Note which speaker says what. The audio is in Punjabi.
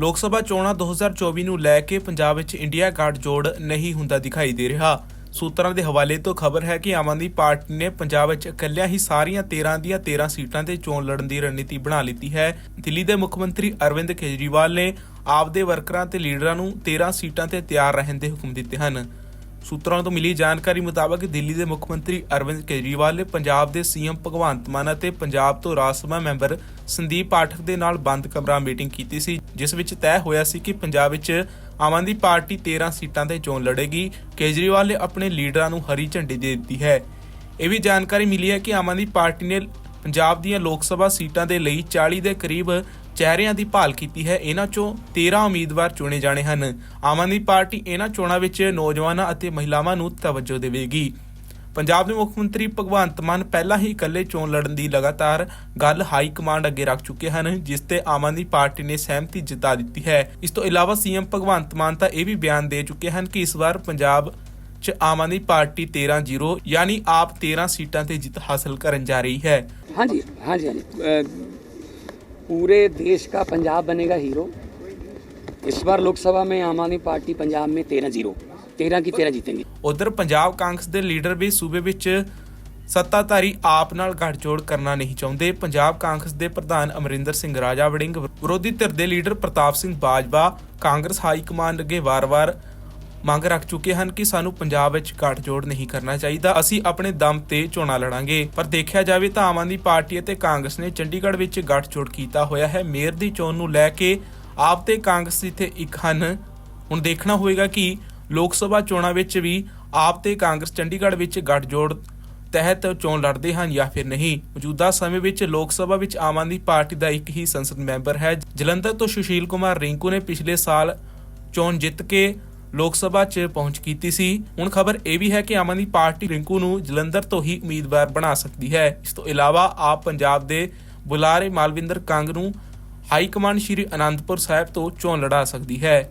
Speaker 1: ਲੋਕ ਸਭਾ ਚੋਣਾਂ 2024 ਨੂੰ ਲੈ ਕੇ ਪੰਜਾਬ ਵਿੱਚ ਇੰਡੀਆ ਗੱਠਜੋੜ ਨਹੀਂ ਹੁੰਦਾ ਦਿਖਾਈ ਦੇ ਰਿਹਾ। ਸੂਤਰਾਂ ਦੇ ਹਵਾਲੇ ਤੋਂ ਖਬਰ ਹੈ ਕਿ ਆਮ ਆਦਮੀ ਪਾਰਟੀ ਨੇ ਪੰਜਾਬ ਵਿੱਚ ਇਕੱਲਿਆਂ ਹੀ ਸਾਰੀਆਂ 13 ਦੀਆਂ 13 ਸੀਟਾਂ ਤੇ ਚੋਣ ਲੜਨ ਦੀ ਰਣਨੀਤੀ ਬਣਾ ਲਈ ਹੈ। ਦਿੱਲੀ ਦੇ ਮੁੱਖ ਮੰਤਰੀ ਅਰਵਿੰਦ ਕੇਜਰੀਵਾਲ ਨੇ ਆਪਦੇ ਵਰਕਰਾਂ ਤੇ ਲੀਡਰਾਂ ਨੂੰ 13 ਸੀਟਾਂ ਤੇ ਤਿਆਰ ਰਹਿਣ ਦੇ ਹੁਕਮ ਦਿੱਤੇ ਹਨ। ਸੂਤਰਾਂ ਤੋਂ ਮਿਲੀ ਜਾਣਕਾਰੀ ਮੁਤਾਬਕ ਦਿੱਲੀ ਦੇ ਮੁੱਖ ਮੰਤਰੀ ਅਰਵਿੰਦ ਕੇਜਰੀਵਾਲ ਨੇ ਪੰਜਾਬ ਦੇ ਸੀਐਮ ਭਗਵੰਤ ਮਾਨ ਅਤੇ ਪੰਜਾਬ ਤੋਂ ਰਾਜ ਸਭਾ ਮੈਂਬਰ ਸੰਦੀਪ ਪਾਠਕ ਦੇ ਨਾਲ ਬੰਦ ਕਮਰਾ ਮੀਟਿੰਗ ਕੀਤੀ ਸੀ, ਜਿਸ ਵਿੱਚ ਤੈਅ ਹੋਇਆ ਸੀ ਕਿ ਪੰਜਾਬ ਵਿੱਚ ਆਮ ਆਦਮੀ ਪਾਰਟੀ 13 ਸੀਟਾਂ ਤੇ ਚੋਣ ਲੜੇਗੀ। ਕੇਜਰੀਵਾਲ ਨੇ ਆਪਣੇ ਲੀਡਰਾਂ ਨੂੰ ਹਰੀ ਝੰਡੀ ਦੇ ਦਿੱਤੀ ਹੈ। ਇਹ ਵੀ ਜਾਣਕਾਰੀ ਮਿਲੀ ਹੈ ਕਿ ਆਮ ਆਦਮੀ ਪਾਰਟੀ ਨੇ ਪੰਜਾਬ ਦੀਆਂ ਲੋਕ ਸਭਾ ਸੀਟਾਂ ਦੇ ਲਈ 40 ਦੇ ਕਰੀਬ ਚਿਹਰਿਆਂ ਦੀ ਭਾਲ ਕੀਤੀ ਹੈ, ਇਹਨਾਂ ਚੋਂ 13 ਉਮੀਦਵਾਰ ਚੁਣੇ ਜਾਣੇ ਹਨ। ਆਮ ਪਾਰਟੀ ਇਹਨਾਂ ਚੋਣਾਂ ਵਿੱਚ ਨੌਜਵਾਨਾਂ ਅਤੇ ਮਹਿਲਾਵਾਂ ਨੂੰ ਤਵੱਜੋ ਦੇਵੇਗੀ। ਪੰਜਾਬ ਦੇ ਮੁੱਖ ਮੰਤਰੀ ਭਗਵੰਤ ਮਾਨ ਪਹਿਲਾਂ ਹੀ ਇਕੱਲੇ ਚੋਣ ਲੜਨ ਦੀ ਲਗਾਤਾਰ ਗੱਲ ਹਾਈ ਕਮਾਂਡ ਅੱਗੇ ਰੱਖ ਚੁੱਕੇ ਹਨ, ਜਿਸ ਤੇ ਆਮ ਪਾਰਟੀ ਨੇ ਸਹਿਮਤੀ ਜਤਾ ਦਿੱਤੀ ਹੈ। ਇਸ ਤੋਂ ਇਲਾਵਾ ਸੀਐਮ ਭਗਵੰਤ ਮਾਨ ਤਾਂ ਇਹ ਵੀ ਬਿਆਨ ਦੇ ਚੁੱਕੇ ਹਨ ਕਿ ਇਸ ਵਾਰ ਪੰਜਾਬ 'ਚ ਆਮ ਆਦਮੀ ਪਾਰਟੀ 13-0 ਯਾਨੀ ਆਪ 13 ਸੀਟਾਂ ਤੇ ਜਿੱਤ ਹਾਸਲ ਕਰਨ ਜਾ ਰਹੀ ਹੈ।
Speaker 2: ਹਾਂਜੀ ਹਾਂਜੀ पूरे देश का पंजाब बनेगा हीरो इस बार लोकसभा में आम आदमी पार्टी पंजाब में तेरह जीरो तेरह की तेरह जीतेंगे
Speaker 1: ਉਧਰ ਪੰਜਾਬ ਕਾਂਗਰਸ ਦੇ ਲੀਡਰ ਵੀ ਸੂਬੇ ਵਿੱਚ ਸੱਤਾਧਾਰੀ ਆਪ ਨਾਲ ਗੱਠਜੋੜ ਕਰਨਾ ਨਹੀਂ ਚਾਹੁੰਦੇ ਪੰਜਾਬ ਕਾਂਗਰਸ ਦੇ ਪ੍ਰਧਾਨ ਅਮਰਿੰਦਰ ਸਿੰਘ ਰਾਜਾ ਵੜਿੰਗ ਵਿਰੋਧੀ ਧਿਰ ਦੇ leader Pratap Singh Bajwa Congress high command ਅੱਗੇ ਵਾਰ-ਵਾਰ ਮੰਗ ਰੱਖ ਚੁੱਕੇ ਹਨ ਕਿ ਸਾਨੂੰ ਪੰਜਾਬ ਵਿੱਚ ਗੱਠਜੋੜ ਨਹੀਂ ਕਰਨਾ ਚਾਹੀਦਾ। ਅਸੀਂ ਆਪਣੇ ਦਮ ਤੇ ਚੋਣਾਂ ਲੜਾਂਗੇ। ਪਰ ਦੇਖਿਆ ਜਾਵੇ ਤਾਂ ਆਮ ਆਦਮੀ ਪਾਰਟੀ ਅਤੇ ਕਾਂਗਰਸ ਨੇ ਚੰਡੀਗੜ੍ਹ ਵਿੱਚ ਗੱਠਜੋੜ ਕੀਤਾ ਹੋਇਆ ਹੈ। ਮੇਅਰ ਦੀ ਚੋਣ ਨੂੰ ਲੈ ਕੇ ਆਪ ਤੇ ਕਾਂਗਰਸ ਇੱਥੇ ਇੱਕ ਹਨ। ਹੁਣ ਦੇਖਣਾ ਹੋਵੇਗਾ ਕਿ ਲੋਕ ਸਭਾ ਚੋਣਾਂ ਵਿੱਚ ਵੀ ਆਪ ਤੇ ਕਾਂਗਰਸ ਚੰਡੀਗੜ੍ਹ ਵਿੱਚ ਗੱਠਜੋੜ ਤਹਿਤ ਚੋਣ ਲੜਦੇ ਹਨ ਜਾਂ ਫਿਰ ਨਹੀਂ। ਮੌਜੂਦਾ ਸਮੇਂ ਵਿੱਚ ਲੋਕ ਸਭਾ ਵਿੱਚ ਆਮ ਆਦਮੀ ਪਾਰਟੀ ਦਾ ਇੱਕ ਹੀ ਸੰਸਦ ਮੈਂਬਰ ਹੈ। ਜਲੰਧਰ ਤੋਂ ਸੁਸ਼ੀਲ ਕੁਮਾਰ ਰਿੰਕੂ ਨੇ ਪਿਛਲੇ ਸਾਲ ਚੋਣ ਜਿੱਤ ਕੇ ਲੋਕ ਸਭਾ 'ਚ ਪਹੁੰਚ ਕੀਤੀ ਸੀ। ਹੁਣ ਖਬਰ ਇਹ ਵੀ ਹੈ ਕਿ ਆਮ ਆਦਮੀ ਪਾਰਟੀ ਰਿੰਕੂ ਨੂੰ ਜਲੰਧਰ ਤੋਂ ਹੀ ਉਮੀਦਵਾਰ ਬਣਾ ਸਕਦੀ ਹੈ। ਇਸ ਤੋਂ ਇਲਾਵਾ ਆਪ ਪੰਜਾਬ ਦੇ ਬੁਲਾਰੇ ਮਾਲਵਿੰਦਰ ਕੰਗ ਨੂੰ ਹਾਈ ਕਮਾਂਡ ਸ਼੍ਰੀ ਅਨੰਦਪੁਰ ਸਾਹਿਬ ਤੋਂ ਚੋਣ ਲੜਾ ਸਕਦੀ ਹੈ।